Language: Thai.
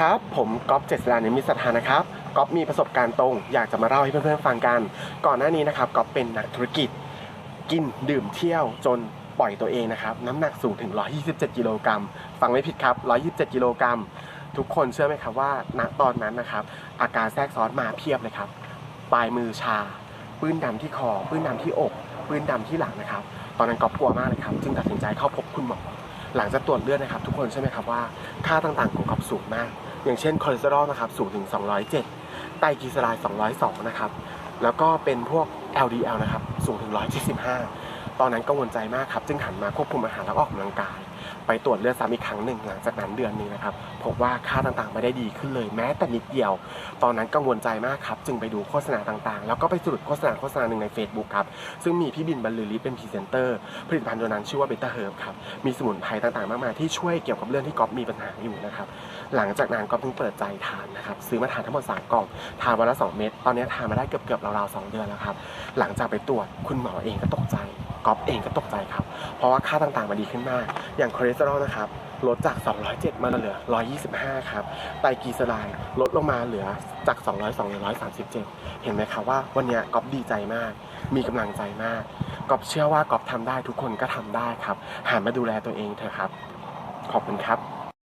ครับ ผมก๊อฟเจษฎานิมิตสถานะครับก๊อฟมีประสบการณ์ตรง อยากจะมาเล่าให้เพื่อนๆฟังกัน ก่อนหน้านี้นะครับก๊อฟเป็นนักธุรกิจ กินดื่มเที่ยวจนปล่อยตัวเองนะครับ น้ำหนักสูงถึง 127 กิโลกรัมฟังไม่ผิดครับ 127 กิโลกรัมทุกคนเชื่อไหมครับว่าณตอนนั้นนะครับ อาการแทรกซ้อนมาเพียบเลยครับ ปลายมือชา ปื้นดำที่คอ ปื้นดำที่อก ปื้นดำที่หลังนะครับ ตอนนั้นก๊อฟกลัวมากเลยครับ จึงตัดสินใจเข้าพบคุณหมอหลังจากตรวจเลือดนะครับ ทุกคนใช่ไหมครับว่า ค่าต่างๆของก๊อฟสูงมาก อย่างเช่นคอเลสเตอรอลนะครับสูงถึง 207 ไตรกลีเซอไรด์202 นะครับ แล้วก็เป็นพวก LDL นะครับ สูงถึง 175 ตอนนั้นกังวลใจมากครับ จึงหันมาควบคุมอาหารแล้วออกกำลังกาย ไปตรวจเลือดซ้ำอีกครั้งหนึ่งหลังจากนั้นเดือนหนึงนะครับพบว่าค่าต่างๆไม่ได้ดีขึ้นเลยแม้แต่นิดเดียว ตอนนั้นกังวลใจมากครับ จึงไปดูโฆษณาต่างๆ แล้วก็ไปสรุปโฆษณาโฆษณาหนึ่งใน Facebook ครับ ซึ่งมีพี่บินบรรลือฤทธิ์เป็นพรีเซนเตอร์ ผลิตภัณฑ์ตัวนั้นชื่อว่าเบต้าเฮิร์บครับ มีสมุนไพรต่างๆ มากมายที่ช่วยเกี่ยวกับเรื่องที่ก๊อฟมีปัญหาอยู่นะครับ หลังจากนั้นก๊อฟเพิ่งเปิดใจทานนะครับ ซื้อมาทานทั้งหมด 3 กล่อง ทานวันละ 2 เม็ด ตอนนี้ทานมาได้เกือบๆราวๆ2เดือนแล้วครับ หลังจากไปตรวจคุณหมอเองก็ตกใจ อฟเองก็ตกใจครับ เพราะว่าค่าต่างๆมันดีขึ้นมาก อย่างคอเลสเตอรอลนะครับลดจาก 207 มาเหลือ 125 ครับ ไตรกลีเซอไรด์ลดลงมาเหลือจาก 202เหลือ137 เห็นไหมครับว่าวันนี้ก๊อฟดีใจมาก มีกำลังใจมาก ก๊อฟเชื่อว่าก๊อฟทำได้ทุกคนก็ทำได้ครับหันมาดูแลตัวเองเถอะครับ ขอบคุณครับ